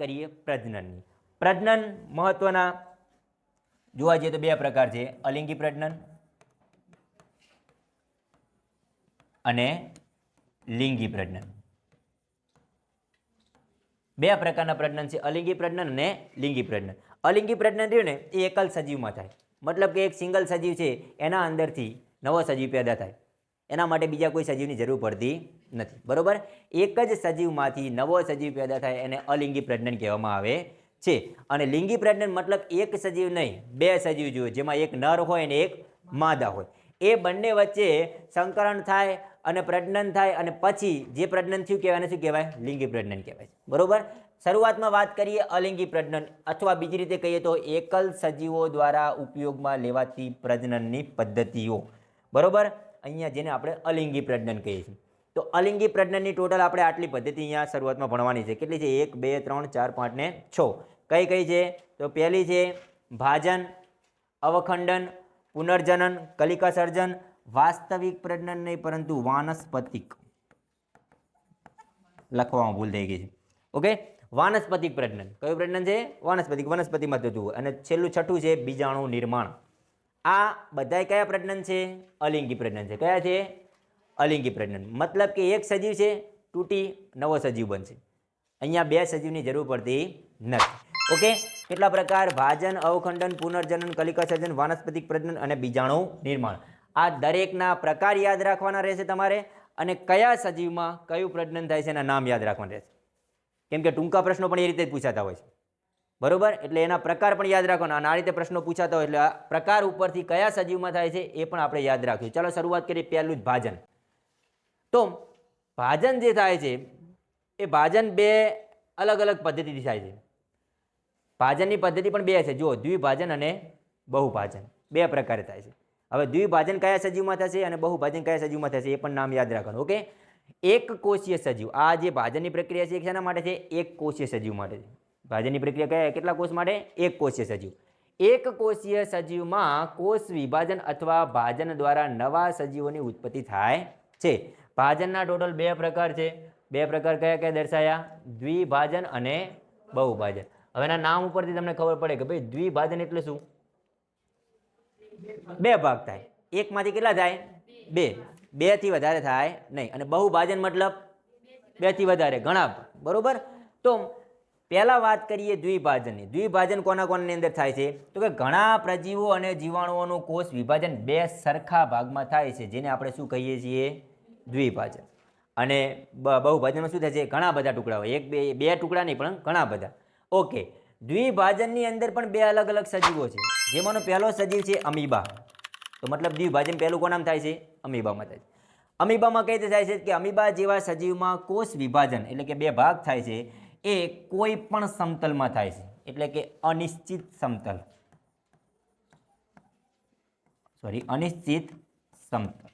કરીએ પ્રજનનની. પ્રજનન મહત્વના જોવા જઈએ તો બે પ્રકાર છે. અલિંગી પ્રજનન અને લિંગી પ્રજનન. બે પ્રકારના પ્રજનન છે. અલિંગી પ્રજનન અને લિંગી પ્રજનન. અલિંગી પ્રજનન રહ્યું ને એ એકલ સજીવમાં થાય. મતલબ કે એક સિંગલ સજીવ છે, એના અંદરથી નવો સજીવ પેદા થાય. એના માટે બીજા કોઈ સજીવની જરૂર પડતી નથી. બરાબર? એક જ સજીવમાંથી નવો સજીવ પેદા થાય એને અલિંગી પ્રજનન કહેવામાં આવે છે. અને લિંગી પ્રજનન મતલબ એક સજીવ નહીં, બે સજીવ જોઈએ જેમાં એક નર હોય અને એક માદા હોય. એ બંને વચ્ચે સંકરણ થાય અને પ્રજનન થાય અને પછી જે પ્રજનન થયું કહેવાય શું કહેવાય? લિંગી પ્રજનન કહેવાય છે. બરોબર? શરૂઆતમાં વાત કરીએ અલિંગી પ્રજનન અથવા બીજી રીતે કહીએ તો એકલ સજીવો દ્વારા ઉપયોગમાં લેવાતી પ્રજનનની પદ્ધતિઓ. બરોબર? અહીંયા જેને આપણે અલિંગી પ્રજનન કહીએ છીએ. તો અલિંગી પ્રજનનની ટોટલ આપણે આટલી પદ્ધતિ અહીંયા શરૂઆતમાં ભણવાની છે. કેટલી છે? એક, બે, ત્રણ, ચાર, પાંચ ને છ. કઈ કઈ છે? તો પહેલી છે ભાજન, અવખંડન, પુનર્જનન, કલિકા સર્જન, વાસ્તવિક પ્રજનન નહીં, પરંતુ વાનસ્પતિક. લખવામાં ભૂલ થઈ ગઈ છે. ઓકે? વાનસ્પતિક પ્રજનન. કયું પ્રજનન છે? વાનસ્પતિક. વનસ્પતિમાં થતું અને છેલ્લું છઠ્ઠું છે બીજાણુ નિર્માણ. આ બધાય કયા પ્રજનન છે? અલિંગી પ્રજનન છે. કયા છે? અલિંગી પ્રજનન મતલબ કે એક સજીવ છે, તૂટી નવો સજીવ બનશે. અહીંયા બે સજીવની જરૂર પડતી નથી. ઓકે? કેટલા પ્રકાર? ભાજન, અવખંડન, પુનર્જનન કલિકા સર્જન વાનસ્પતિક પ્રજનન અને બીજાણુ નિર્માણ. આ દરેકના પ્રકાર યાદ રાખવાના રહેશે તમારે. અને કયા સજીવમાં કયું પ્રજનન થાય છે એના નામ યાદ રાખવાના રહેશે. કેમ કે ટૂંકા પ્રશ્નો પણ એ રીતે જ પૂછાતા હોય છે. બરોબર? એટલે એના પ્રકાર પણ યાદ રાખવાના. અને આ રીતે પ્રશ્નો પૂછાતા હોય એટલે પ્રકાર ઉપરથી કયા સજીવમાં થાય છે એ પણ આપણે યાદ રાખ્યું ચાલો શરૂઆત કરીએ પહેલું જ ભાજન. તો ભાજન જે થાય છે, એ ભાજન બે અલગ અલગ પદ્ધતિથી થાય છે. ભાજનની પદ્ધતિ પણ બે છે. જુઓ, દ્વિભાજન અને બહુભાજન. બે પ્રકારે થાય છે. હવે દ્વિભાજન કયા સજીવમાં થશે અને બહુભાજન કયા સજીવમાં થશે એ પણ નામ યાદ રાખવાનું, ઓકે? એક કોષીય સજીવ. આ જે ભાજનની પ્રક્રિયા છે એ શેના માટે છે? એક કોષીય સજીવ માટે છે. ભાજનની પ્રક્રિયા કયા કેટલા કોષ માટે? એક કોષીય સજીવ. એક કોષીય સજીવમાં કોષ વિભાજન અથવા ભાજન દ્વારા નવા સજીવોની ઉત્પત્તિ થાય છે. ભાજનના ટોટલ બે પ્રકાર છે. બે પ્રકાર કયા કયા દર્શાયા? દ્વિભાજન અને બહુભાજન. હવે એના નામ ઉપરથી તમને ખબર પડે કે ભાઈ દ્વિભાજન એટલે શું? બે ભાગ થાય. એકમાંથી કેટલા થાય? બે. બેથી વધારે થાય નહીં. અને બહુભાજન મતલબ? બેથી વધારે. ઘણા બરોબર? તો પહેલા વાત કરીએ દ્વિભાજનની. દ્વિભાજન કોના કોનાની અંદર થાય છે? તો કે ઘણા પ્રજીવો અને જીવાણુઓનું કોષ વિભાજન બે સરખા ભાગમાં થાય છે, જેને આપણે શું કહીએ છીએ? દ્વિભાજન. અને બહુભાજનમાં શું થાય છે? ઘણા બધા ટુકડા હોય એક, બે બે ટુકડા નહીં, પણ ઘણા બધા. ઓકે. દ્વિભાજનની અંદર પણ બે અલગ અલગ સજીવો છે. જેમાંનો પહેલો સજીવ છે અમીબા. તો મતલબ દ્વિભાજન પહેલું કોનામાં થાય છે? અમીબામાં થાય છે. અમીબામાં કઈ રીતે થાય છે? કે અમીબા જેવા સજીવમાં કોષ વિભાજન એટલે કે બે ભાગ થાય છે. એ કોઈ પણ સમતલમાં થાય છે. એટલે કે અનિશ્ચિત સમતલ. સોરી અનિશ્ચિત સમતલ.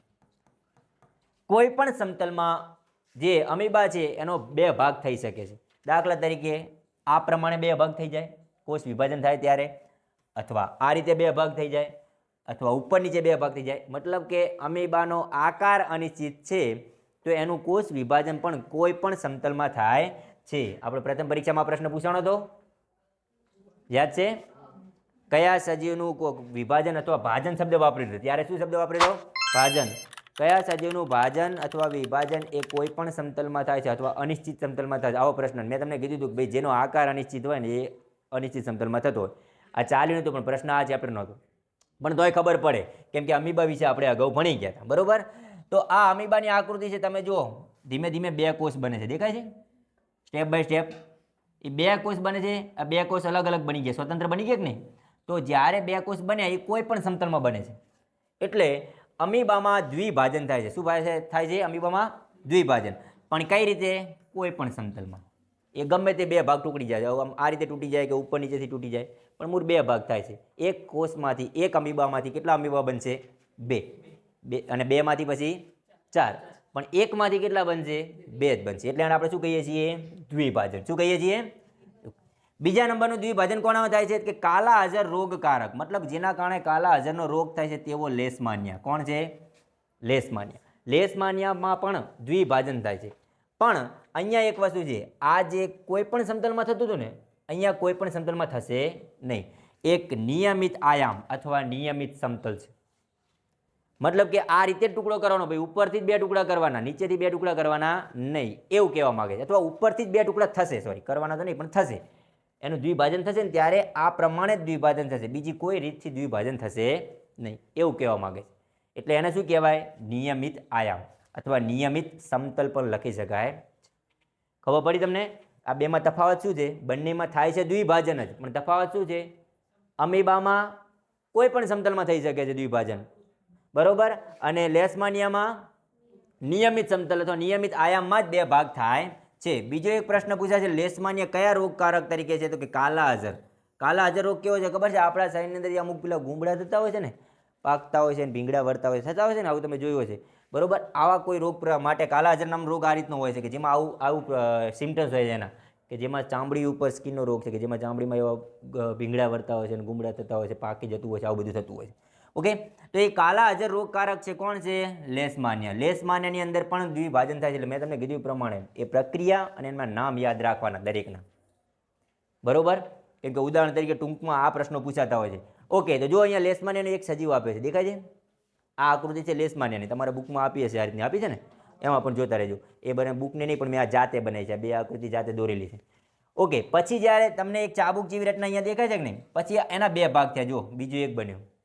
કોઈ પણ સમતલમાં જે અમીબા છે, એનો બે ભાગ થઈ શકે છે. દાખલા તરીકે, આ પ્રમાણે બે ભાગ થઈ જાય. કોષ વિભાજન થાય ત્યારે અથવા આ રીતે બે ભાગ થઈ જાય અથવા ઉપર નીચે બે ભાગ થઈ જાય. મતલબ કે અમીબાનો આકાર અનિશ્ચિત છે, તો એનું કોષ વિભાજન પણ કોઈ પણ સમતલમાં થાય છે આપણે પ્રથમ પરીક્ષામાં પ્રશ્ન પૂછાણો હતો યાદ છે? કયા સજીવનું વિભાજન અથવા ભાજન શબ્દ વાપર્યો હતો ત્યારે શું શબ્દ વાપર્યો હતો ભાજન. કયા સજીવનું ભાજન અથવા વિભાજન એ કોઈ પણ સમતલમાં થાય છે અથવા અનિશ્ચિત સમતલમાં થાય છે? આવો પ્રશ્ન. મેં તમને કીધું હતું કે ભાઈ, જેનો આકાર અનિશ્ચિત હોય ને એ અનિશ્ચિત સમતલમાં થતો હોય. આ ચાલ્યું નહોતું, પણ પ્રશ્ન આ ચેપ્ટર નહોતો. પણ તોય ખબર પડે, કેમ કે અમીબા વિશે આપણે અગાઉ ભણી ગયા હતા. બરાબર? તો આ અમીબાની આકૃતિ છે, તમે જુઓ. ધીમે ધીમે બે કોષ બને છે. દેખાય છે? સ્ટેપ બાય સ્ટેપ એ બે કોષ બને છે, આ બે કોષ અલગ અલગ બની ગયા. સ્વતંત્ર બની ગયા કે નહીં? તો જ્યારે બે કોષ બન્યા, એ કોઈ પણ સમતલમાં બને છે. એટલે અમીબામાં દ્વિભાજન થાય છે. શું થાય છે અમીબામાં દ્વિભાજન. પણ કઈ રીતે? કોઈ પણ સમતલમાં. એ ગમે તે બે ભાગ તૂટી જાય. આમ આ રીતે તૂટી જાય કે ઉપર નીચેથી તૂટી જાય. પણ મૂળ બે ભાગ થાય છે. એક કોષમાંથી, એક અમીબામાંથી કેટલા અમીબા બનશે? બે. બે અને બેમાંથી પછી ચાર. પણ એકમાંથી કેટલા બનશે? બે જ બનશે. એટલે આપણે શું કહીએ છીએ? દ્વિભાજન. શું કહીએ છીએ? બીજા નંબરનું દ્વિભાજન કોનામાં થાય છે? કે કાલા હાજર રોગકારક. મતલબ જેના કારણે કાલા હાજરનો રોગ થાય છે તેવો લેસમાન્યા. કોણ છે? લેસમાન્યા. લેસમાન્યામાં પણ દ્વિભાજન થાય છે. પણ અહીંયા એક વસ્તુ છે. આ જે કોઈ પણ સમતલમાં થતું હતું ને, અહીંયા કોઈ પણ સમતલમાં થશે નહીં. એક નિયમિત આયામ અથવા નિયમિત સમતલ છે. મતલબ કે આ રીતે ટુકડો કરવાનો, ભાઈ ઉપરથી જ બે ટુકડા કરવાના, નીચેથી બે ટુકડા કરવાના નહીં, એવું કહેવા માંગે છે. અથવા ઉપરથી જ બે ટુકડા થશે સોરી કરવાના તો નહીં, પણ થશે. એનું દ્વિભાજન થશે ને ત્યારે આ પ્રમાણે જ દ્વિભાજન થશે. બીજી કોઈ રીતથી દ્વિભાજન થશે નહીં, એવું કહેવા માગે છે. એટલે એને શું કહેવાય? નિયમિત આયામ, અથવા નિયમિત સમતલ પણ લખી શકાય ખબર પડી તમને? આ બેમાં તફાવત શું છે? બંનેમાં થાય છે દ્વિભાજન જ. પણ તફાવત શું છે? અમીબામાં કોઈ પણ સમતલમાં થઈ શકે છે દ્વિભાજન. બરોબર? અને લેસમાનિયામાં નિયમિત સમતલ અથવા નિયમિત આયામમાં જ બે ભાગ થાય છે. બીજો એક પ્રશ્ન પૂછાય છે લેસમાનિયા કયા રોગકારક તરીકે છે? તો કે કાલા હાજર કાલા હાજર રોગ કેવો છે ખબર છે? આપણા શરીરની અંદર અમુક પેલા ગુંબડા થતા હોય છે ને, પાકતા હોય છે ને, ભીંગડા વરતા હોય છે, થતા હોય છે ને, આવું તમે જોયું છે બરોબર? આવા કોઈ રોગ માટે કાલા હાજર નામ રોગ આ રીતનો હોય છે કે જેમાં આવું આવું સિમ્ટમ્સ હોય છે એના. કે જેમાં ચામડી ઉપર સ્કિનનો રોગ છે, કે જેમાં ચામડીમાં એવા ભીંગડા વરતા હોય છે ને ગુમડા થતા હોય છે, પાકી જતું હોય છે, આવું બધું થતું હોય છે. ઓકે? તો એ કાલા હાજર રોગકારક છે કોણ છે? લેસમાન્ય. લેસમાન્યની અંદર પણ દ્વિભાજન થાય છે. એટલે મેં તમને કીધું પ્રમાણે એ પ્રક્રિયા અને એમાં નામ યાદ રાખવાના દરેકના. બરોબર? કેમ કે ઉદાહરણ તરીકે ટૂંકમાં આ પ્રશ્નો પૂછાતા હોય છે. ઓકે, તો જો અહીંયા લેસમાનિયાનો એક સજીવ આપે છે. દેખાય છે? આ આકૃતિ છે લેસમાન્યની. તમારા બુકમાં આપી હશે, આ રીતની આપી છે ને? એમાં પણ જોતા રહેજો. એ બને બુકને નહીં, પણ મેં આ જાતે બનાવી છે. બે આકૃતિ જાતે દોરેલી છે. ઓકે, પછી જ્યારે તમને એક ચાબુક જેવી રચના અહીંયા દેખાય છે કે નહીં? પછી એના બે ભાગ થયા. જો બીજું એક બન્યું.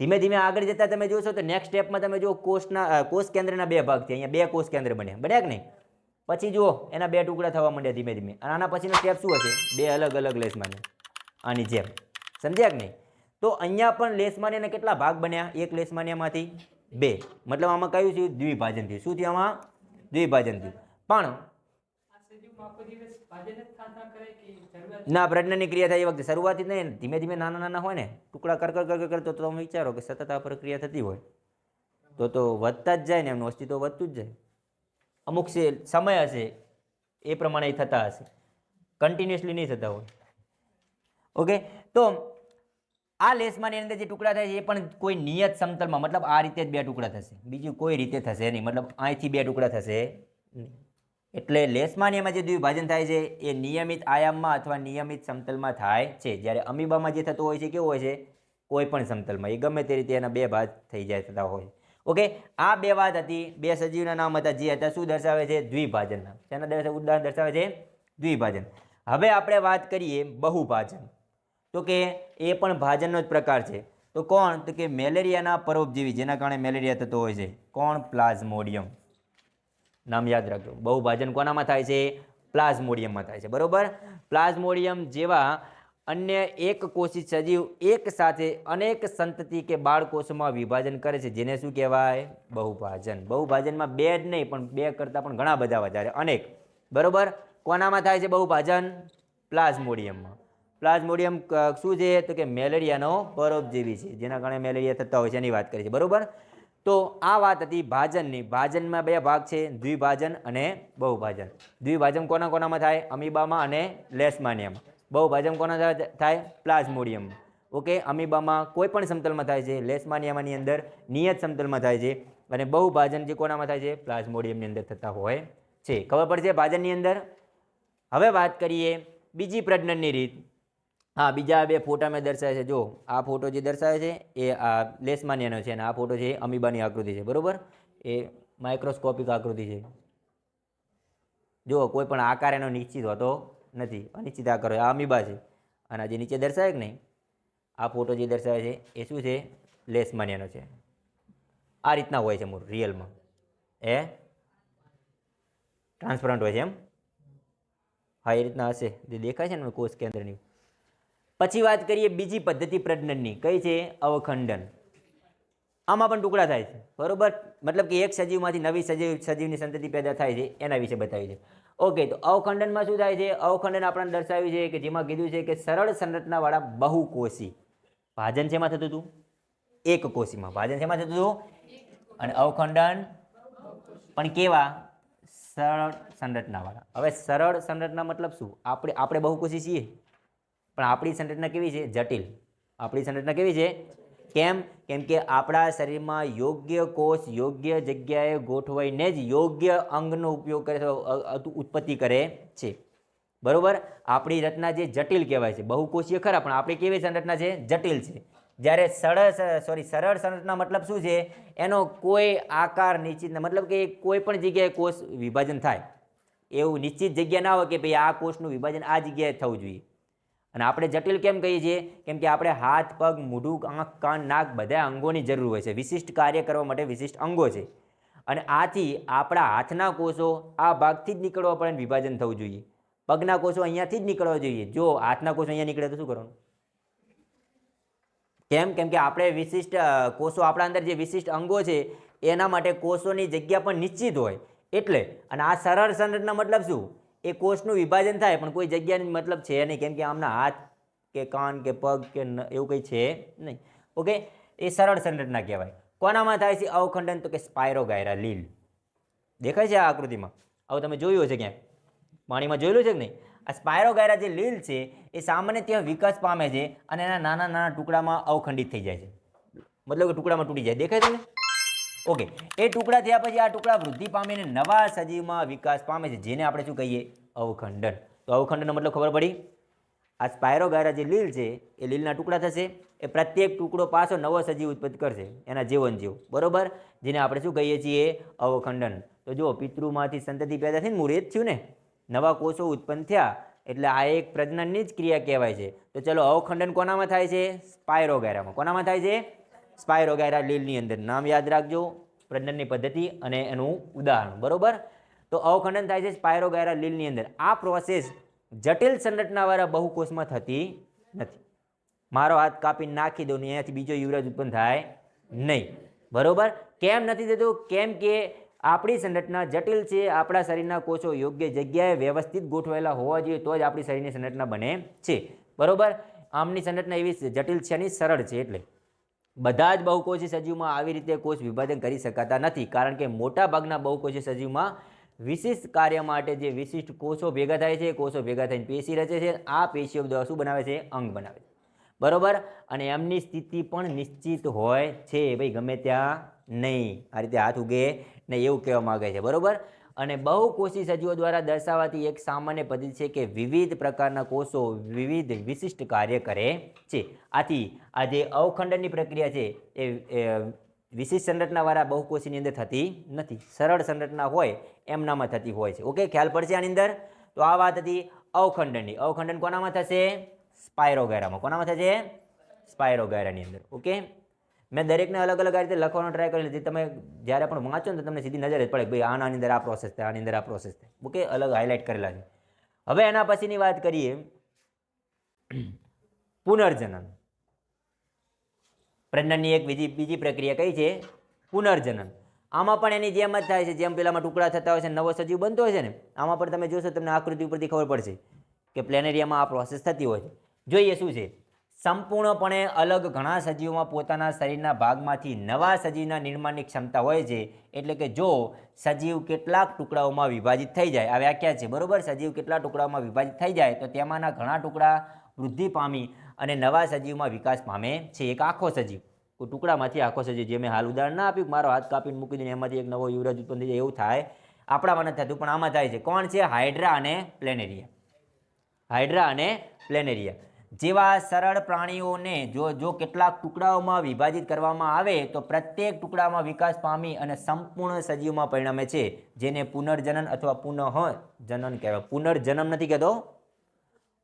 ધીમે ધીમે આગળ જતા તમે જોશો તો નેક્સ્ટ સ્ટેપમાં તમે જો કોષના કોષ કેન્દ્રના બે ભાગ છે. અહીંયા બે કોષ કેન્દ્ર બન્યા. બને કે નહીં? પછી જુઓ, એના બે ટુકડા થવા માંડ્યા ધીમે ધીમે. અને આના પછીનો સ્ટેપ શું હશે? બે અલગ અલગ લેસમાન્ય આની જેમ. સમજ્યા કે નહીં? તો અહીંયા પણ લેસમાન્યના કેટલા ભાગ બન્યા? એક લેસમાન્યામાંથી બે. મતલબ આમાં કયું થયું? દ્વિભાજન થયું. શું થયું આમાં? દ્વિભાજન થયું. પણ ના, પ્રજ્ઞાની ક્રિયા થાય એ વખતે. શરૂઆતથી નહીં, ધીમે ધીમે નાના નાના હોય ને, ટુકડા કર કર કર કર કરતો તો તમે વિચારો કે સતત આ પ્રક્રિયા થતી હોય. તો તો વધતા જ જાય ને, એમનું અસ્તિત્વ વધતું જ જાય. અમુક છે, સમય હશે, એ પ્રમાણે થતા હશે. કન્ટિન્યુઅસલી નહીં થતા હોય. ઓકે તો આ લેસમાંની અંદર જે ટુકડા થાય છે, એ પણ કોઈ નિયત સમતલમાં, મતલબ આ રીતે જ બે ટુકડા થશે. બીજું કોઈ રીતે થશે નહીં. મતલબ અહીંથી બે ટુકડા થશે નહીં. એટલે લેસમાનિયામાં જે દ્વિભાજન થાય છે, એ નિયમિત આયામમાં અથવા નિયમિત સમતલમાં થાય છે. જ્યારે અમીબામાં જે થતું હોય છે, કેવું હોય છે? કોઈ પણ સમતલમાં. એ ગમે તે રીતે એના બે ભાગ થઈ જાય થતા હોય. ઓકે? આ બે વાત હતી, બે સજીવના નામ હતા, જે હતા, શું દર્શાવે છે? દ્વિભાજનના. તેના દર્શાવે ઉદાહરણ દર્શાવે છે? દ્વિભાજન. હવે આપણે વાત કરીએ બહુભાજન. તો કે એ પણ ભાજનનો જ પ્રકાર છે. તો કોણ? તો કે મેલેરિયાના પરોપજીવી, જેના કારણે મેલેરિયા થતો હોય છે. કોણ? પ્લાઝ્મોડિયમ. નામ યાદ રાખજો. બહુભાજન કોનામાં થાય છે? પ્લાઝ્મોડિયમમાં થાય છે. બરોબર? પ્લાઝ્મોડિયમ જેવા અન્ય એક કોષી સજીવ એક સાથે અનેક સંતતિ કે બાળકોષમાં વિભાજન કરે છે. જેને શું કહેવાય? બહુભાજન. બહુભાજનમાં બે જ નહીં, પણ બે કરતાં પણ ઘણા બધા વધારે. અનેક. બરોબર? કોનામાં થાય છે બહુભાજન? પ્લાઝ્મોડિયમમાં. પ્લાઝ્મોડિયમ શું છે? તો કે મેલેરિયાનો પરોપજીવી છે. જેના કારણે મેલેરિયા થતા હોય છે એની વાત કરી છે. બરોબર? તો આ વાત હતી ભાજનની. ભાજનમાં બે ભાગ છે, દ્વિભાજન અને બહુભાજન. દ્વિભાજન કોના કોનામાં થાય? અમીબામાં અને લેસમાનિયામાં. બહુભાજન કોના થાય- પ્લાઝ્મોડિયમમાં. ઓકે, અમીબામાં કોઈ પણ સમતલમાં થાય છે, લેસમાનિયામાંની અંદર નિયત સમતલમાં થાય છે અને બહુભાજન જે કોનામાં થાય છે? પ્લાઝ્મોડિયમની અંદર થતા હોય છે. ખબર પડશે ભાજનની અંદર? હવે વાત કરીએ બીજી પ્રજનનની રીત. હા, બીજા બે ફોટા મેં દર્શાવે છે. જો, આ ફોટો જે દર્શાવે છે એ આ લેસમાનિયાનો છે અને આ ફોટો છે એ અમીબાની આકૃતિ છે, બરોબર? એ માઇક્રોસ્કોપિક આકૃતિ છે. જો, કોઈ પણ આકાર એનો નિશ્ચિત હોતો નથી, અનિશ્ચિત આકાર હોય. આ અમીબા છે. અને જે નીચે દર્શાવે કે નહીં, આ ફોટો જે દર્શાવે છે એ શું છે? લેસમાનિયાનો છે. આ રીતના હોય છે મૂળ રિયલમાં. એ ટ્રાન્સપરન્ટ હોય છે એમ? હા, એ રીતના હશે. જે દેખાય છે ને, કોષ કેન્દ્રની. પછી વાત કરીએ બીજી પદ્ધતિ પ્રજનનની, કઈ છે? અવખંડન. આમાં પણ ટુકડા થાય છે, બરોબર? મતલબ કે એક સજીવમાંથી નવી સજીવ, સજીવની સંતતિ પેદા થાય છે, એના વિશે બતાવ્યું છે. ઓકે, તો અવખંડનમાં શું થાય છે? અવખંડન આપણને દર્શાવ્યું છે કે જેમાં કીધું છે કે સરળ સંરચનાવાળા બહુકોષી. ભાજન શેમાં થતું હતું? એક કોષીમાં. ભાજન શેમાં થતું હતું? અને અવખંડન? પણ કેવા? સરળ સંરચનાવાળા. હવે સરળ સંરચના મતલબ શું? આપણે આપણે બહુકોષી છીએ? પણ આપણી સંરચના કેવી છે? જટિલ. આપણી સંરચના કેવી છે? કેમ? કેમ કે આપણા શરીરમાં યોગ્ય કોષ, યોગ્ય જગ્યાએ ગોઠવાઈને જ યોગ્ય અંગનો ઉપયોગ કરે છે ઉત્પત્તિ કરે છે. બરાબર? આપણી રચના જે જટિલ કહેવાય છે. બહુકોષીય ખરા, પણ આપણી કેવી સંરચના છે? જટિલ છે. જ્યારે સરળ સોરી, સરળ સંરચના મતલબ શું છે? એનો કોઈ આકાર નિશ્ચિત મતલબ કે કોઈ પણ જગ્યાએ કોષ વિભાજન થાય. એવું નિશ્ચિત જગ્યા ના હોય કે ભાઈ આ કોષનું વિભાજન આ જગ્યાએ થવું જોઈએ. અને આપણે જટિલ કેમ કહીએ છીએ? કેમ કે આપણે હાથ, પગ, મોઢું, આંખ, કાન, નાક બધા અંગોની જરૂર હોય છે. વિશિષ્ટ કાર્ય કરવા માટે વિશિષ્ટ અંગો છે. અને આથી આપણા હાથના કોષો આ ભાગથી જ નીકળવા પડે વિભાજન થવું જોઈએ. પગના કોષો અહીંયાથી જ નીકળવા જોઈએ. જો હાથના કોષો અહીંયા નીકળે તો શું કરવાનું? કેમ? કેમ કે આપણે વિશિષ્ટ કોષો આપણા અંદર જે વિશિષ્ટ અંગો છે, એના માટે કોષોની જગ્યા પણ નિશ્ચિત હોય. એટલે, અને આ સરળ સંરચના મતલબ શું? એ કોષનું વિભાજન થાય, પણ કોઈ જગ્યાની મતલબ છે નહીં. કેમ કે આમના હાથ કે કાન કે પગ કે એવું કંઈ છે નહીં. ઓકે? એ સરળ સંરચના કહેવાય. કોનામાં થાય છે અવખંડન? તો કે સ્પાયરોગાયરા, લીલ. દેખાય છે આ આકૃતિમાં? આવું તમે જોયું હશે ક્યાંક પાણીમાં જોયેલું છે કે નહીં? આ સ્પાયરોગાયરા જે લીલ છે, એ સામાન્ય વિકાસ પામે છે અને એના નાના નાના ટુકડામાં અવખંડિત થઈ જાય છે. મતલબ કે ટુકડામાં તૂટી જાય. દેખાય તમને? ઓકે, એ ટુકડા થયા પછી આ ટુકડા વૃદ્ધિ પામીને નવા સજીવમાં વિકાસ પામે છે, જેને આપણે શું કહીએ? અવખંડન. તો અવખંડનનો મતલબ ખબર પડી? આ સ્પાયરોગાયરા જે લીલ છે, એ લીલના ટુકડા થશે, એ પ્રત્યેક ટુકડો પાછો નવો સજીવ ઉત્પત્તિ કરશે, એના જીવન જીવ. બરોબર? જેને આપણે શું કહીએ છીએ? અવખંડન. તો જો પિતૃમાંથી સંતતિ પેદા થઈને જ થયું ને. નવા કોષો ઉત્પન્ન થયા, એટલે આ એક પ્રજનનની જ ક્રિયા કહેવાય છે. તો ચલો, અવખંડન કોનામાં થાય છે? સ્પાયરોગાયરામાં કોનામાં થાય છે? સ્પાયરોગાયરા લીલની અંદર નામ યાદ રાખજો, પ્રજનનની પદ્ધતિ અને એનું ઉદાહરણ, બરાબર? તો અવખંડન થાય છે સ્પાયરોગાયરા લીલની અંદર. આ પ્રોસેસ જટિલ સંરચનાવાળા બહુકોષમાં થતી નથી. મારો હાથ કાપી નાખી દો ને એનાથી બીજો યુવરાજ ઉત્પન્ન થાય નહીં. બરાબર? કેમ નથી થતું? કેમ કે આપણી સંરચના જટિલ છે, આપણા શરીરના કોષો યોગ્ય જગ્યાએ વ્યવસ્થિત ગોઠવાયેલા હોવા જોઈએ, તો જ આપણી શરીરની સંરચના બને છે. બરાબર? આમની સંરચના એવી જટિલ છે અને સરળ છે એટલે. બધા જ બહુકોષી સજીવમાં આવી રીતે કોષ વિભાજન કરી શકાતા નથી, કારણ કે મોટા ભાગના બહુકોષી સજીવમાં વિશિષ્ટ કાર્ય માટે જે વિશિષ્ટ કોષો ભેગા થાય છે, કોષો ભેગા થઈને પેશી રચે છે, આ પેશીઓ દ્વારા શું બનાવે છે? અંગ બનાવે છે. બરોબર? અને એમની સ્થિતિ પણ નિશ્ચિત હોય છે, ભાઈ ગમે ત્યાં નહીં. આ રીતે હાથ ઉગે ને એવું કહેવા માગે છે. બરોબર? અને બહુકોષી સજીવો દ્વારા દર્શાવાતી એક સામાન્ય પદ્ધતિ છે કે વિવિધ પ્રકારના કોષો વિવિધ વિશિષ્ટ કાર્ય કરે છે. આથી આ જે અવખંડનની પ્રક્રિયા છે એ વિશિષ્ટ સંરચનાવાળા બહુકોષીની અંદર થતી નથી. સરળ સંરચના હોય એમનામાં થતી હોય છે. ઓકે, ખ્યાલ પડશે આની અંદર? તો આ વાત હતી અવખંડનની. અવખંડન કોનામાં થશે? સ્પાયરોગાયરામાં કોનામાં થશે? સ્પાયરોગાયરાની અંદર. ઓકે? મેં દરેકને અલગ અલગ આ રીતે લખવાનો ટ્રાય કરી લીધી તમે જ્યારે પણ વાંચો ને તો તમને સીધી નજર જ પડે ભાઈ આના અંદર આ પ્રોસેસ થાય આની અંદર આ પ્રોસેસ થાય ઓકે, અલગ હાઇલાઇટ કરેલા છે. હવે એના પછીની વાત કરીએ. પુનર્જનન. પ્રજનનની એક બીજી બીજી પ્રક્રિયા કઈ છે? પુનર્જનન. આમાં પણ એની જેમ જ થાય છે. જેમ પેલામાં ટુકડા થતા હોય છે, નવો સજીવ બનતો હોય છે ને, આમાં પણ તમે જોશો તમને આકૃતિ ઉપરથી ખબર પડશે કે પ્લેનેરિયામાં આ પ્રોસેસ થતી હોય છે. જોઈએ શું છે. સંપૂર્ણપણે અલગ ઘણા સજીવોમાં પોતાના શરીરના ભાગમાંથી નવા સજીવના નિર્માણની ક્ષમતા હોય છે, એટલે કે જો સજીવ કેટલાક ટુકડાઓમાં વિભાજિત થઈ જાય, આ વ્યાખ્યા છે, બરોબર? સજીવ કેટલા ટુકડાઓમાં વિભાજિત થઈ જાય, તો તેમાંના ઘણા ટુકડા વૃદ્ધિ પામી અને નવા સજીવમાં વિકાસ પામે છે, એક આખો સજીવ. ટુકડામાંથી આખો સજીવ, જે મેં હાલ ઉદાહરણ ના આપ્યું મારો હાથ કાપીને મૂકી દઈને એમાંથી એક નવો યુવરાજ ઉત્પન્ન થઈ જાય, એવું થાય. આપણામાં નથી થતું, પણ આમાં થાય છે. કોણ છે? હાઇડ્રા અને પ્લેનેરિયા. હાઇડ્રા અને પ્લેનેરિયા. જેવા સરળ પ્રાણીઓને જો જો કેટલાક ટુકડાઓમાં વિભાજિત કરવામાં આવે, તો પ્રત્યેક ટુકડામાં વિકાસ પામી અને સંપૂર્ણ સજીવમાં પરિણમે છે. જેને પુનર્જનન અથવા પુનઃ જનન કહેવાય. પુનર્જન્મ નથી કહેતો.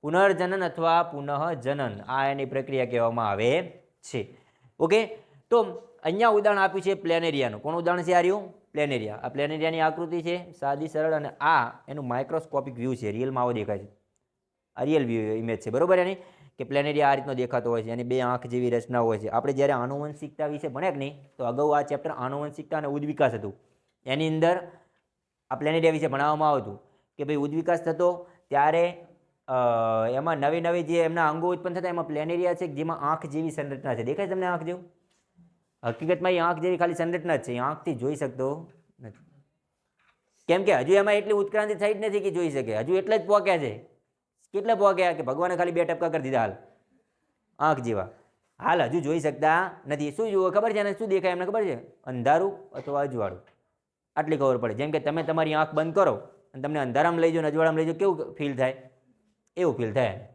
પુનર્જનન અથવા પુનઃજનન આ એની પ્રક્રિયા કહેવામાં આવે છે. ઓકે? તો અહીંયા ઉદાહરણ આપ્યું છે પ્લેનેરિયાનું. કોણ ઉદાહરણ છે આ રહ્યું? પ્લેનેરિયા. આ પ્લેનેરિયાની આકૃતિ છે સાદી, સરળ અને આ એનું માઇક્રોસ્કોપિક વ્યૂ છે. રિયલમાં આવો દેખાય છે. આ રિયલ વ્યૂ ઇમેજ છે. બરોબર એની? કે પ્લેનેરિયા આ રીતનો દેખાતો હોય છે, એની બે આંખ જેવી રચના હોય છે. આપણે જ્યારે આનુવંશિકતા વિશે ભણ્યા કે નહીં, તો અગાઉ આ ચેપ્ટર આનુવંશિકતા અને ઉદ્વિકાસ હતું. એની અંદર આ પ્લેનેરિયા વિશે ભણાવવામાં આવતું કે ભાઈ ઉદ્વિકાસ થતો ત્યારે એમાં નવી નવી જે એમના અંગો ઉત્પન્ન થતા, એમાં પ્લેનેરિયા છે જેમાં આંખ જેવી સંરચના છે. દેખાય તમને આંખ જેવું? હકીકતમાં એ આંખ જેવી ખાલી સંરચના જ છે. આંખથી જોઈ શકતો નથી. કેમ કે હજુ એમાં એટલી ઉત્ક્રાંતિ થઈ જ નથી કે જોઈ શકે. હજુ એટલે જ પોક્યા છે. કેટલા પોક્યા કે ભગવાને ખાલી બે ટપકા કરી દીધા હાલ? આંખ જેવા. હાલ હજુ જોઈ શકતા નથી. શું જુઓ, ખબર છે અને શું દેખાય એમને ખબર છે? અંધારું અથવા અજવાળું. આટલી ખબર પડે. જેમ કે તમે તમારી આંખ બંધ કરો અને તમને અંધારામાં લઈ જાઓ અને અજવાળામાં લઈ જાઓ, કેવું ફીલ થાય? એવું ફીલ થાય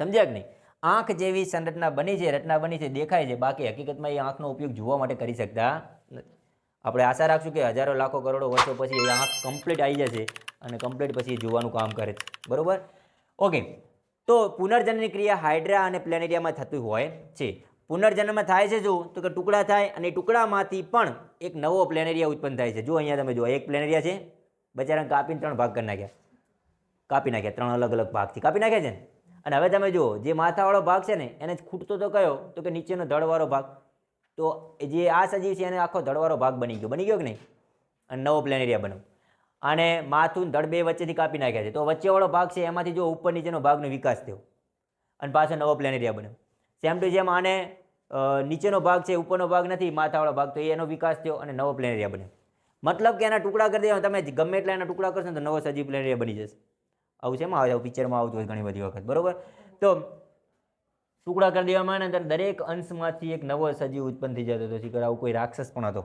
સમજ્યા કે નહીં? આંખ જેવી સંરચના બની છે, રચના બની છે, દેખાય છે. બાકી હકીકતમાં એ આંખનો ઉપયોગ જોવા માટે કરી શકતા આપણે આશા રાખશું કે હજારો, લાખો, કરોડો વર્ષો પછી એ આંખ કમ્પ્લીટ આવી જશે અને કમ્પ્લીટ પછી એ જોવાનું કામ કરે છે. બરોબર? ઓકે. તો પુનર્જનની ક્રિયા હાઇડ્રા અને પ્લેનેરિયામાં થતી હોય છે. પુનર્જન્મ થાય છે જો, તો કે ટુકડા થાય અને ટુકડામાંથી પણ એક નવો પ્લેનેરિયા ઉત્પન્ન થાય છે. જો અહીંયા તમે જુઓ, એક પ્લેનેરિયા છે. બચારા કાપીને ત્રણ ભાગ કરી નાખ્યા. કાપી નાખ્યા, ત્રણ અલગ અલગ ભાગથી કાપી નાખ્યા છે. ને અને હવે તમે જુઓ, જે માથાવાળો ભાગ છે ને, એને ખૂટતો તો કયો? તો કે નીચેનો ધડવાળો ભાગ. તો જે આ સજીવ છે, એને આખો ધડવાળો ભાગ બની ગયો. બની ગયો કે નહીં? અને નવો પ્લેનેરિયા બન્યો. અને માથું ધડ વચ્ચેથી કાપી નાખ્યા છે. તો વચ્ચેવાળો ભાગ છે, એમાંથી જો ઉપર નીચેનો ભાગનો વિકાસ થયો અને પાછો નવો પ્લેનેરિયા બન્યો. સેમ ટુ જેમ આને નીચેનો ભાગ છે, ઉપરનો ભાગ નથી, માથાવાળો ભાગ, તો એનો વિકાસ થયો અને નવો પ્લેનેરિયા બન્યો. મતલબ કે એના ટુકડા કરી દેવા તમે ગમે એટલા એના ટુકડા કરશો તો નવો સજીવ પ્લેનેરિયા બની જશે. આવું છે એમાં? આવે પિક્ચરમાં આવતું હોય ઘણી બધી વખત. બરોબર? તો ટુકડા કરી દેવામાં આવે ને દરેક અંશમાંથી એક નવો સજીવ ઉત્પન્ન થઈ જતો હતો. શીખર આવું કોઈ રાક્ષસ પણ હતો.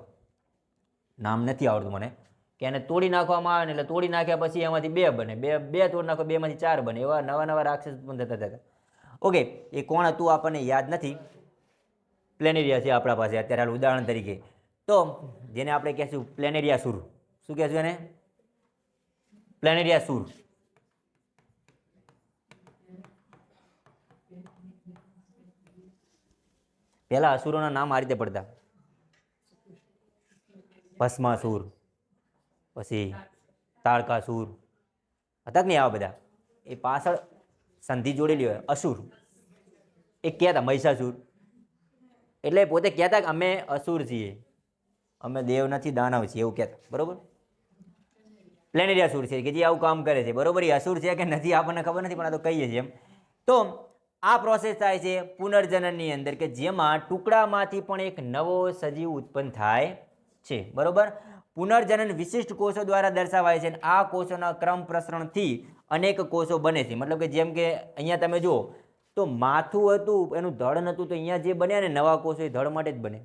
નામ નથી આવડતું મને. કે એને તોડી નાખવામાં આવે ને એટલે તોડી નાખ્યા પછી એમાંથી બે બને. બે બે તોડી નાખો, બેમાંથી ચાર બને. એવા નવા નવા રાક્ષસ ઉત્પન્ન થતા થતા ઓકે, એ કોણ હતું આપણને યાદ નથી. પ્લેનેરિયા છે આપણા પાસે અત્યારે હાલ ઉદાહરણ તરીકે. તો જેને આપણે કહેશું પ્લેનેરિયા સુર. શું કહેશું એને? પ્લેનેરિયા સુર. પહેલાં અસુરોના નામ આ રીતે પડતા. ભસ્માસુર. પછી તારકાસુર હતા કે નહીં આવા બધા? એ પાછળ સંધિ જોડેલી હોય, અસુર. એ કહેતા મહિષાસુર. એટલે પોતે કહેતા કે અમે અસુર છીએ. અમે દેવ નથી, દાનવ છીએ, એવું કહેતા. બરોબર? પ્લેનેરિયા સુર છે, કે જે આવું કામ કરે છે. બરોબર? એ અસુર છે કે નથી, આપણને ખબર નથી, પણ આ તો કહીએ છીએ એમ. તો આ પ્રોસેસ થાય છે પુનર્જનનની અંદર કે જેમાં ટુકડામાંથી પણ એક નવો સજીવ ઉત્પન્ન થાય છે. બરોબર? પુનર્જનન વિશિષ્ટ કોષો દ્વારા દર્શાવાય છે અને આ કોષોના ક્રમ પ્રસરણથી અનેક કોષો બને છે. મતલબ કે જેમ કે અહીંયા તમે જુઓ, તો માથું હતું, એનું ધડ નહોતું, તો અહીંયા જે બન્યા ને નવા કોષો, એ ધડ માટે જ બને.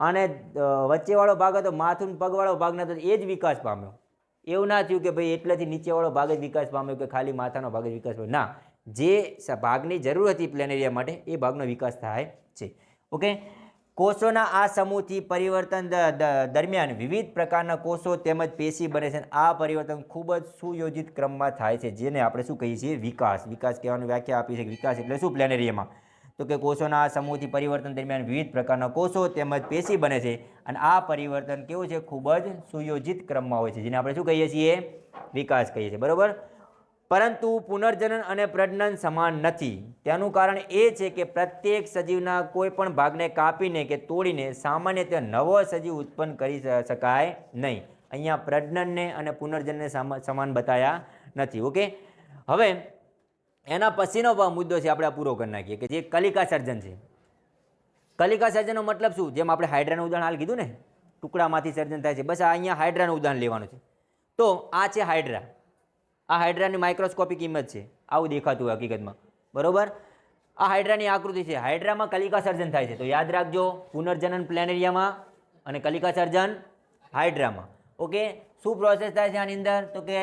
અને વચ્ચેવાળો ભાગ હતો, માથું પગવાળો ભાગ નહોતો, એ જ વિકાસ પામ્યો. એવું ના થયું કે ભાઈ એટલેથી નીચેવાળો ભાગ જ વિકાસ પામ્યો કે ખાલી માથાનો ભાગ જ વિકાસ પામ્યો. ના, જે ભાગની જરૂર હતી પ્લેનેરિયા માટે, એ ભાગનો વિકાસ થાય છે. ઓકે? કોષોના આ સમૂહથી પરિવર્તન દરમિયાન વિવિધ પ્રકારના કોષો તેમજ પેશી બને છે આ પરિવર્તન ખૂબ જ સુયોજિત ક્રમમાં થાય છે, જેને આપણે શું કહીએ છીએ? વિકાસ. વિકાસ કહેવાની વ્યાખ્યા આપી છે વિકાસ એટલે શું? પ્લેનેરિયામાં. તો કે કોષોના આ સમૂહથી પરિવર્તન દરમિયાન વિવિધ પ્રકારના કોષો તેમજ પેશી બને છે અને આ પરિવર્તન કેવું છે? ખૂબ જ સુયોજિત ક્રમમાં હોય છે, જેને આપણે શું કહીએ છીએ? વિકાસ કહીએ છીએ. બરોબર? પરંતુ પુનર્જનન અને પ્રજનન સમાન નથી. તેનું કારણ એ છે કે પ્રત્યેક સજીવના કોઈ પણ ભાગને કાપીને કે તોડીને સામાન્યતઃ નવો સજીવ ઉત્પન્ન કરી શકાય નહીં. અહીંયા પ્રજનનને અને પુનર્જનને સામા- સમાન બતાયા નથી, ઓકે? હવે, એના પછીનો મુદ્દો છે આપણે પૂરો કરી નાખીએ કે જે કલિકા સર્જન છે. કલિકા સર્જનનો મતલબ શું? જેમ આપણે હાઇડ્રાનું ઉદાહરણ હાલ કીધું ને, ટુકડામાંથી સર્જન થાય છે. બસ આ અહીંયા હાઇડ્રાનું ઉદાહરણ લેવાનું છે. તો આ છે હાઇડ્રા. આ હાઇડ્રાની માઇક્રોસ્કોપિક ઇમેજ છે. આવું દેખાતું હોય હકીકતમાં. બરોબર? આ હાઇડ્રાની આકૃતિ છે. હાઇડ્રામાં કલિકા સર્જન થાય છે. તો યાદ રાખજો, પુનર્જનન પ્લેનેરિયામાં અને કલિકા સર્જન હાઇડ્રામાં ઓકે? શું પ્રોસેસ થાય છે આની અંદર? તો કે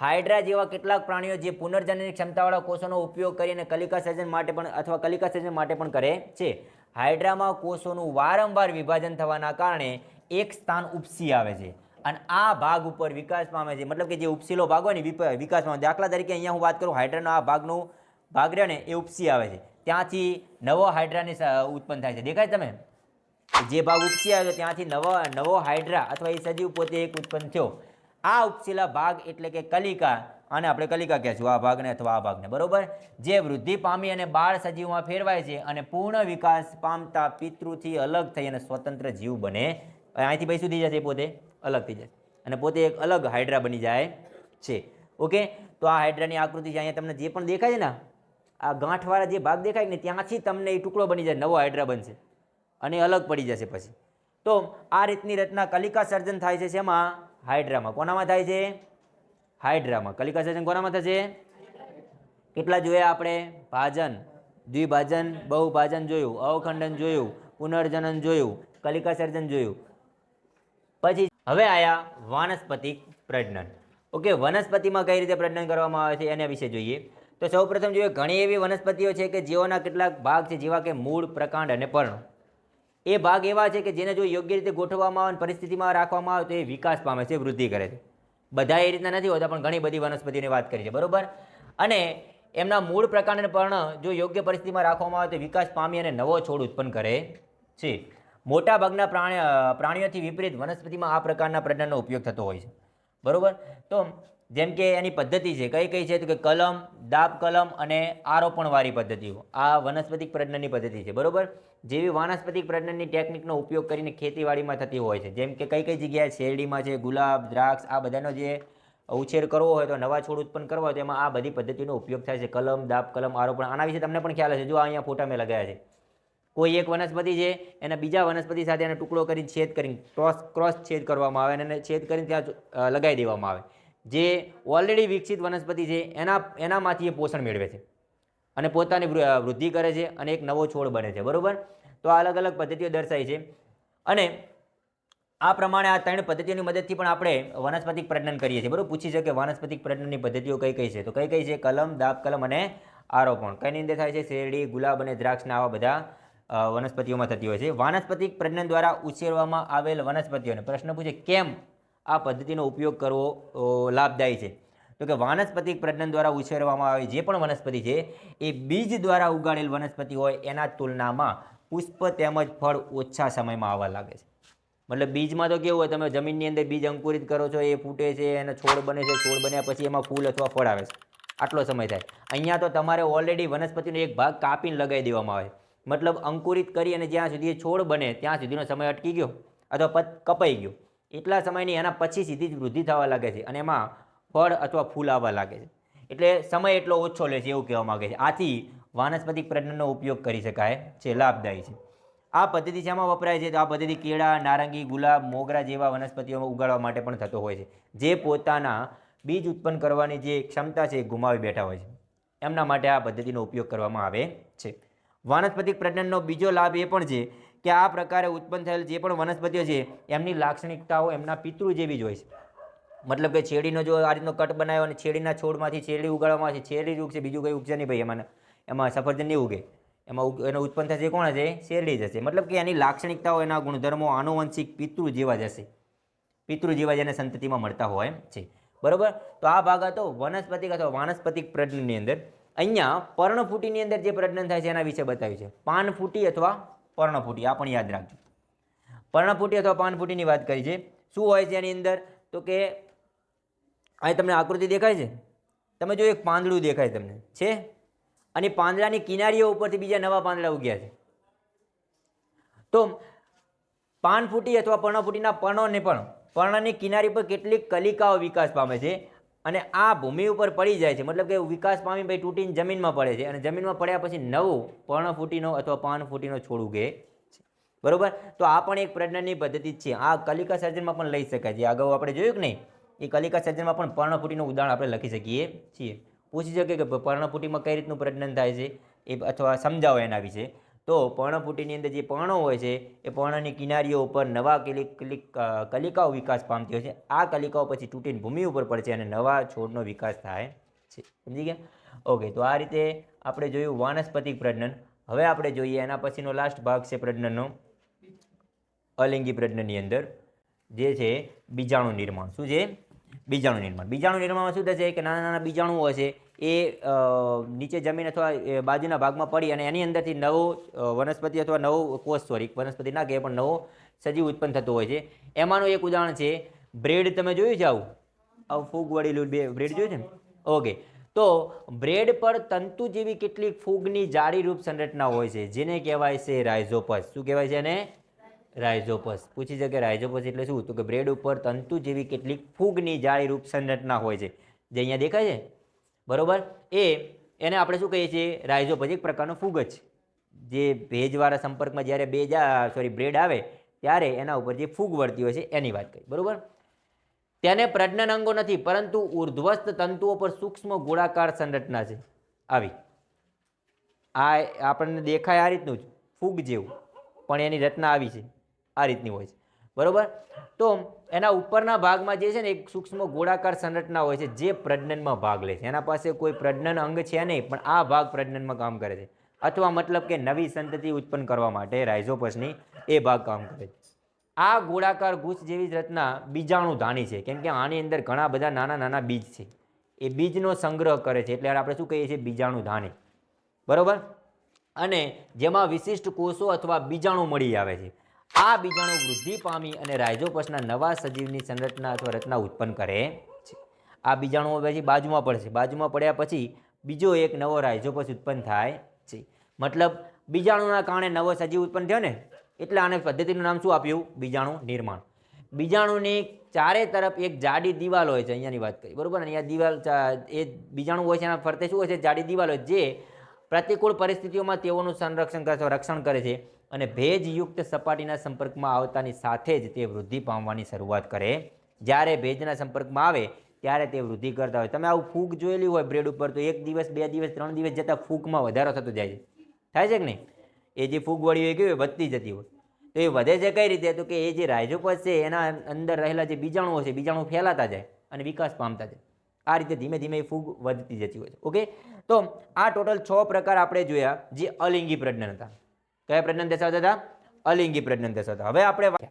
હાઇડ્રા જેવા કેટલાક પ્રાણીઓ જે પુનર્જનનની ક્ષમતાવાળા કોષોનો ઉપયોગ કરીને કલિકા સર્જન માટે પણ અથવા કલિકા સર્જન માટે પણ કરે છે. હાઇડ્રામાં કોષોનું વારંવાર વિભાજન થવાના કારણે એક સ્થાન ઉપસી આવે છે. અને આ ભાગ ઉપર વિકાસ પામે છે મતલબ કે જે ઉપસીલો ભાગ હોય ને વિકાસમાં દાખલા તરીકે અહીંયા હું વાત કરું, હાઇડ્રાનો આ ભાગનું ભાગ રહ્યો ને, એ ઉપસી આવે છે. ત્યાંથી નવો હાઇડ્રાની ઉત્પન્ન થાય છે. દેખાય તમે જે ભાગ ઉપસી આવ્યો, ત્યાંથી નવો નવો હાઇડ્રા અથવા એ સજીવ પોતે એક ઉત્પન્ન થયો. આ ઉપસીલા ભાગ એટલે કે કલિકા, આને આપણે કલિકા કહેશું, આ ભાગને અથવા આ ભાગને, બરોબર? જે વૃદ્ધિ પામી અને બાળ સજીવમાં ફેરવાય છે અને પૂર્ણ વિકાસ પામતા પિતૃથી અલગ થઈ અને સ્વતંત્ર જીવ બને. અહીંથી ભાઈ સુધી જશે પોતે? અલગ થઈ જશે અને પોતે એક અલગ હાઇડ્રા બની જાય છે. ઓકે તો આ હાઇડ્રાની આકૃતિ છે, અહીંયા તમને જે પણ દેખાય છે ને, આ ગાંઠવાળા જે ભાગ દેખાય ને, ત્યાંથી તમને એ ટુકડો બની જાય, નવો હાઇડ્રા બનશે. અને અલગ પડી જશે પછી. તો આ રીતની રચના કલિકા સર્જન થાય છે શેમાં? હાઇડ્રામાં કોનામાં થાય છે? હાઇડ્રામાં કલિકા સર્જન કોનામાં થશે? કેટલા જોયા આપણે? ભાજન. દ્વિભાજન, બહુભાજન જોયું. અવખંડન જોયું. પુનર્જનન જોયું. કલિકા સર્જન જોયું. પછી હવે આયા વાનસ્પતિક પ્રજનન. ઓકે વનસ્પતિમાં કઈ રીતે પ્રજનન કરવામાં આવે છે એના વિશે જોઈએ. તો સૌપ્રથમ જોઈએ, ઘણી એવી વનસ્પતિઓ છે કે જેઓના કેટલાક ભાગ છે, જેવા કે મૂળ, પ્રકાંડ અને પર્ણ. એ ભાગ એવા છે કે જેને જો યોગ્ય રીતે ગોઠવવામાં આવે અને પરિસ્થિતિમાં રાખવામાં આવે તો એ વિકાસ પામે છે, વૃદ્ધિ કરે છે. બધા એ રીતના નથી હોતા, પણ ઘણી બધી વનસ્પતિની વાત કરી છે, બરોબર? અને એમના મૂળ, પ્રકાંડ અને પર્ણ જો યોગ્ય પરિસ્થિતિમાં રાખવામાં આવે તો વિકાસ પામી અને નવો છોડ ઉત્પન્ન કરે છે. મોટાભાગના પ્રાણી પ્રાણીઓથી વિપરીત વનસ્પતિમાં આ પ્રકારના પ્રજનનનો ઉપયોગ થતો હોય છે. બરાબર? તો જેમ કે એની પદ્ધતિ છે. કઈ કઈ છે? તો કે કલમ દાબ કલમ અને આરોપણવાળી પદ્ધતિઓ. આ વનસ્પતિક પ્રજનનની પદ્ધતિ છે. બરોબર? જેવી વાનસ્પતિક પ્રજનનની ટેકનિકનો ઉપયોગ કરીને ખેતીવાડીમાં થતી હોય છે. જેમ કે કઈ કઈ જગ્યાએ શેરડીમાં છે, ગુલાબ, દ્રાક્ષ, આ બધાનો જે ઉછેર કરવો હોય તો નવા છોડ ઉત્પન્ન કરવા હોય તો એમાં આ બધી પદ્ધતિનો ઉપયોગ થાય છે. કલમ દાબ કલમ, આરોપણ. આના વિશે તમને પણ ખ્યાલ હશે. જો અહીંયા ફોટા મેં લગાવ્યા છે. કોઈ એક વનસ્પતિ છે, એના બીજા વનસ્પતિ સાથે એનો ટુકડો કરીને છેદ કરીને ક્રોસ ક્રોસ છેદ કરવામાં આવે અને એને છેદ કરીને ત્યાં લગાવી દેવામાં આવે. જે ઓલરેડી વિકસિત વનસ્પતિ છે, એના, એનામાંથી એ પોષણ મેળવે છે અને પોતાની વૃદ્ધિ કરે છે અને એક નવો છોડ બને છે, બરાબર? તો આ અલગ અલગ પદ્ધતિઓ દર્શાવી છે. અને આ પ્રમાણે આ ત્રણ પદ્ધતિઓની મદદથી પણ આપણે વનસ્પતિક પ્રજનન કરીએ છીએ, બરાબર? પૂછી છે કે વનસ્પતિક પ્રજનનની પદ્ધતિઓ કઈ કઈ છે? તો કઈ કઈ છે? કલમ, દાબ કલમ અને આરોપણ. કઈની અંદર થાય છે? શેરડી, ગુલાબ અને દ્રાક્ષના આવા બધા વનસ્પતિઓમાં થતી હોય છે. વાનસ્પતિક પ્રજનન દ્વારા ઉછેરવામાં આવેલ વનસ્પતિઓને પ્રશ્ન પૂછે, કેમ આ પદ્ધતિનો ઉપયોગ કરવો લાભદાયી છે? તો કે વાનસ્પતિક પ્રજનન દ્વારા ઉછેરવામાં આવે જે પણ વનસ્પતિ છે, એ બીજ દ્વારા ઉગાડેલ વનસ્પતિ હોય, એના તુલનામાં પુષ્પ તેમજ ફળ ઓછા સમયમાં આવવા લાગે છે. મતલબ બીજમાં તો કેવું હોય, તમે જમીનની અંદર બીજ અંકુરિત કરો છો, એ ફૂટે છે, એના છોડ બને છે, છોડ બન્યા પછી એમાં ફૂલ અથવા ફળ આવે છે. આટલો સમય થાય. અહીંયા તો તમારે ઓલરેડી વનસ્પતિનો એક ભાગ કાપીને લગાવી દેવામાં આવે. મતલબ અંકુરિત કરી અને જ્યાં સુધી છોડ બને, ત્યાં સુધીનો સમય અટકી ગયો અથવા પત, કપાઈ ગયો. એટલા સમયની એના પછી સીધી જ વૃદ્ધિ થવા લાગે છે અને એમાં ફળ અથવા ફૂલ આવવા લાગે છે. એટલે સમય એટલો ઓછો લે છે એવું કહેવા માંગે છે. આથી વાનસ્પતિક પ્રજનનનો ઉપયોગ કરી શકાય છે, લાભદાયી છે. આ પદ્ધતિ શામાં વપરાય છે તો આ પદ્ધતિ કેળા, નારંગી, ગુલાબ, મોગરા જેવા વનસ્પતિઓમાં ઉગાડવા માટે પણ થતો હોય છે, જે પોતાના બીજ ઉત્પન્ન કરવાની જે ક્ષમતા છે એ ગુમાવી બેઠા હોય છે. એમના માટે આ પદ્ધતિનો ઉપયોગ કરવામાં આવે છે. વાનસ્પતિક પ્રજનનનો બીજો લાભ એ પણ છે કે આ પ્રકારે ઉત્પન્ન થયેલ જે પણ વનસ્પતિઓ છે, એમની લાક્ષણિકતાઓ એમના પિતૃ જેવી જ હોય છે. મતલબ કે છેડીનો જો આ રીતનો કટ બનાવ્યો અને છેડીના છોડમાંથી છેડી ઉગાડવામાં આવે છે છેડી ઉગશે, બીજું કંઈ ઉગશે નહીં ભાઈ એમાં. એમાં સફરજન નહીં ઉગે. એમાં એનો ઉત્પન્ન થશે કોણ હશે? શેરડી જશે મતલબ કે એની લાક્ષણિકતાઓ, એના ગુણધર્મો આનુવંશિક પિતૃ જેવા જ હશે. પિતૃ જેવા જેને સંતતિમાં મળતા હોય છે. બરોબર? તો આ ભાગ હતો વનસ્પતિક અથવા વાનસ્પતિક પ્રજ્ઞની અંદર. અહીંયા પર્ણફૂટીની અંદર જે પ્રજનન થાય છે, એના વિશે બતાવ્યું છે. પાનફૂટી અથવા પર્ણફૂટી, આ પણ યાદ રાખજો. પર્ણફૂટી અથવા પાનફૂટીની વાત કરી છે. શું હોય છે એની અંદર? તો કે અહીં તમને આકૃતિ દેખાય છે? તમે જો એક પાંદડું દેખાય તમને. છે? અને પાંદડાની કિનારીઓ ઉપરથી બીજા નવા પાંદડા ઉગ્યા છે. તો પાનફૂટી અથવા પર્ણફૂટીના પર્ણોને પણ પર્ણની કિનારી પર કેટલીક કલિકાઓ વિકાસ પામે છે. અને આ ભૂમિ ઉપર પડી જાય છે. મતલબ કે વિકાસ પામી ભાઈ તૂટીને જમીનમાં પડે છે. અને જમીનમાં પડ્યા પછી નવું પર્ણફૂટીનો અથવા પાનફૂટીનો છોડ ઉગે છે. બરાબર? તો આ પણ એક પ્રજ્ઞાની પદ્ધતિ છે. આ કલિકા સર્જનમાં પણ લઈ શકાય છે. અગાઉ આપણે જોયું કે નહીં? એ કલિકા સર્જનમાં પણ પર્ણફૂટીનું ઉદાહરણ આપણે લખી શકીએ છીએ. પૂછી શકીએ કે પર્ણફૂટીમાં કઈ રીતનું પ્રજનન થાય છે? એ અથવા સમજાવો એના વિશે. તો પર્ણફૂટીની અંદર જે પર્ણો હોય છે, એ પર્ણની કિનારીઓ ઉપર નવા કલિક કલિક કલિકાઓ વિકાસ પામતી હોય છે. આ કલિકાઓ પછી તૂટીને ભૂમિ ઉપર પડે છે અને નવા છોડનો વિકાસ થાય છે. સમજી ગયા? ઓકે, તો આ રીતે આપણે જોયું વાનસ્પતિક પ્રજનન. હવે આપણે જોઈએ એના પછીનો લાસ્ટ ભાગ છે પ્રજનનનો. અલિંગી પ્રજનનની અંદર, જે છે બીજાણુ નિર્માણ. શું છે? બીજાણુ નિર્માણ. બીજાણુ નિર્માણમાં શું થશે કે નાના નાના બીજાણુઓ છે એ નીચે જમીન અથવા બાજુના ભાગમાં પડી અને એની અંદરથી નવો વનસ્પતિ અથવા નવો કોષ, સોરી, વનસ્પતિ ના કહે પણ નવો સજીવ ઉત્પન્ન થતો હોય છે. એમાંનું એક ઉદાહરણ છે, બ્રેડ તમે જોયું છે આવું? આવું ફૂગ વળેલું બે બ્રેડ જોયું છે ઓકે. તો બ્રેડ પર તંતુ જેવી કેટલીક ફૂગની જાળી રૂપ સંરચના હોય છે, જેને કહેવાય છે રાઇઝોપસ. શું કહેવાય છે એને? રાઇઝોપસ. પૂછી છે રાઇઝોપસ એટલે શું? તો કે બ્રેડ ઉપર તંતુ જેવી કેટલીક ફૂગની જાળી રૂપ સંરચના હોય છે. જે અહીંયા દેખાય છે? બરોબર? એ, એને આપણે શું કહીએ છીએ? રાઇઝોપસ એક પ્રકારનો ફૂગ જ જે ભેજવાળા સંપર્કમાં જ્યારે બેજ સોરી બ્રેડ આવે, ત્યારે એના ઉપર જે ફૂગ વળતી હોય છે, એની વાત કરી બરાબર? તેને પ્રજનન અંગો નથી, પરંતુ ઉર્ધ્વસ્ત તંતુઓ પર સૂક્ષ્મ ગોળાકાર સંરચના છે. આવી. આ, આપણને દેખાય આ રીતનું જ, ફૂગ જેવું. પણ એની રચના આવી છે. આ રીતની હોય છે. બરોબર? તો એના ઉપરના ભાગમાં જે છે ને એક સૂક્ષ્મ ગોળાકાર સંરચના હોય છે, જે પ્રજનનમાં ભાગ લે છે. એના પાસે કોઈ પ્રજનન અંગ છે નહીં, પણ આ ભાગ પ્રજનનમાં કામ કરે છે. અથવા મતલબ કે નવી સંતતિ ઉત્પન્ન કરવા માટે રાઇઝોપસની એ ભાગ કામ કરે છે. આ ગોળાકાર ગુચ્છ જેવી રચના બીજાણુ ધાની છે. કેમ કે આની અંદર ઘણા બધા નાના નાના બીજ છે. એ બીજનો સંગ્રહ કરે છે. એટલે આપણે શું કહીએ છીએ? બીજાણુ ધાની બરોબર? અને જેમાં વિશિષ્ટ કોષો અથવા બીજાણુ મળી આવે છે. આ બીજાણુ વૃદ્ધિ પામી અને રાઇઝોપસના નવા સજીવની સંરચના અથવા રચના ઉત્પન્ન કરે છે. આ બીજાણુઓ પછી બાજુમાં પડશે બાજુમાં પડ્યા પછી બીજો એક નવો રાઇઝોપસ ઉત્પન્ન થાય છે. મતલબ બીજાણુના કારણે નવો સજીવ ઉત્પન્ન થયો ને, એટલે આને પદ્ધતિનું નામ શું આપ્યું? બીજાણુ નિર્માણ. બીજાણુની ચારે તરફ એક જાડી દિવાલ હોય છે, અહીંયાની વાત કરી બરાબર અહીંયા દિવાલ એ બીજાણુ હોય છે, એના ફરતે શું હોય છે? જાડી દિવાલ હોય જે પ્રતિકૂળ પરિસ્થિતિઓમાં તેઓનું સંરક્ષણ કરે છે રક્ષણ કરે છે. અને ભેજયુક્ત સપાટીના સંપર્કમાં આવતાની સાથે જ તે વૃદ્ધિ પામવાની શરૂઆત કરે. જ્યારે ભેજના સંપર્કમાં આવે, ત્યારે તે વૃદ્ધિ કરતા હોય. તમે આવું ફૂગ જોયેલી હોય બ્રેડ ઉપર, તો એક દિવસ, બે દિવસ, ત્રણ દિવસ જતાં ફૂગમાં વધારો થતો જાય છે. થાય છે કે નહીં? એ જે ફૂગ વળી હોય કેવી વધતી જતી હોય. તો એ વધે છે કઈ રીતે? તો કે એ જે રાઇઝોપસ છે, એના અંદર રહેલા જે બીજાણુઓ છે બીજાણુ ફેલાતા જાય અને વિકાસ પામતા જાય. આ રીતે ધીમે ધીમે એ ફૂગ વધતી જતી હોય છે. ઓકે? તો આ ટોટલ છ પ્રકાર આપણે જોયા જે અલિંગી પ્રજનન હતા. કયા પ્રજનન દર્શાવતા હતા? અલિંગી પ્રજનન દર્શાવતા હવે આપણે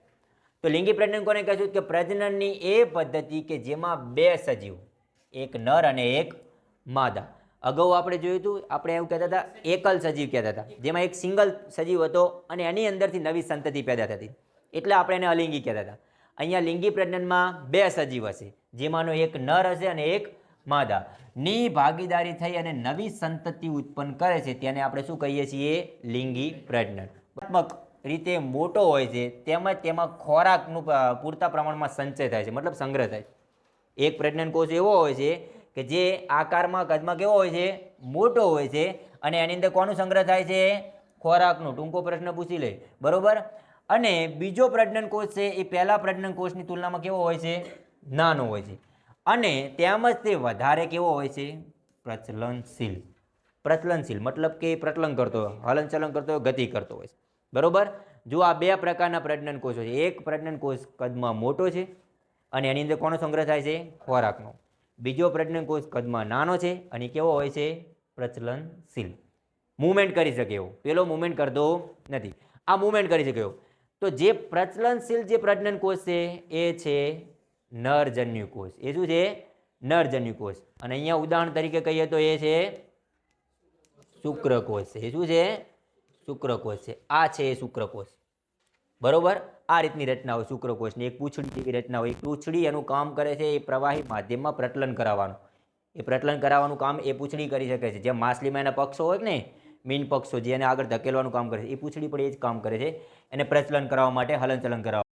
તો લિંગી પ્રજનન કોને કહેશું કે પ્રજનનની એ પદ્ધતિ કે જેમાં બે સજીવ, એક નર અને એક માદા. અગાઉ આપણે જોયું હતું, આપણે એવું કહેતા હતા, એકલ સજીવ કહેતા હતા. જેમાં એક સિંગલ સજીવ હતો અને એની અંદરથી નવી સંતતિ પેદા થતી. એટલે આપણે એને અલિંગી કહેતા હતા. અહીંયા લિંગી પ્રજનનમાં બે સજીવ હશે. જેમાંનો એક નર હશે અને એક માદા. ની ભાગીદારી થઈ અને નવી સંતતિ ઉત્પન્ન કરે છે, તેને આપણે શું કહીએ છીએ? લિંગી પ્રજનન. રીતે મોટો હોય છે, તેમજ તેમાં ખોરાકનું પૂરતા પ્રમાણમાં સંચય થાય છે, મતલબ સંગ્રહ થાય એક પ્રજનન કોષ એવો હોય છે કે જે આકારમાં, કદમાં કેવો હોય છે? મોટો હોય છે અને એની અંદર કોનું સંગ્રહ થાય છે? ખોરાકનો. ટૂંકો પ્રશ્ન પૂછી લે. બરોબર? અને બીજો પ્રજનન કોષ છે, એ પહેલા પ્રજનન કોષની તુલનામાં કેવો હોય છે? નાનો હોય છે. અને તેમજ તે વધારે કેવો હોય છે? પ્રચલનશીલ. પ્રચલનશીલ મતલબ કે પ્રચલન કરતો, હલનચલન કરતો, ગતિ કરતો હોય છે. બરાબર? જો આ બે પ્રકારના પ્રજનન કોષો છે, એક પ્રજનન કોષ કદમાં મોટો છે અને એની અંદર કોનો સંગ્રહ થાય છે? ખોરાકનો. બીજો પ્રજનન કોષ કદમાં નાનો છે અને કેવો હોય છે? પ્રચલનશીલ. મૂવમેન્ટ કરી શકે એવો. પેલો મૂવમેન્ટ કરતો નથી. આ મૂવમેન્ટ કરી શકે એવો. તો જે પ્રચલનશીલ જે પ્રજનન કોષ છે, એ છે નરજન્યુ કોષ. એ શું છે? નરજન્યુ કોષ. અને અહીંયા ઉદાહરણ તરીકે કહીએ તો એ છે શુક્રકોષ છે. એ શું છે? શુક્રકોષ છે. આ છે એ શુક્રકોષ બરોબર? આ રીતની રચના હોય શુક્રકોષની એક પૂંછડી જેવી રચના હોય પૂંછડી એનું કામ કરે છે એ પ્રવાહી માધ્યમમાં પ્રચલન કરાવવાનું. એ પ્રચલન કરાવવાનું કામ એ પૂંછડી કરી શકે છે. જેમ માછલીમાં એના પક્ષો હોય ને મીન પક્ષો જે એને આગળ ધકેલવાનું કામ કરે છે. એ પૂંછડી પણ એ જ કામ કરે છે. એને પ્રચલન કરાવવા માટે હલનચલન કરાવવા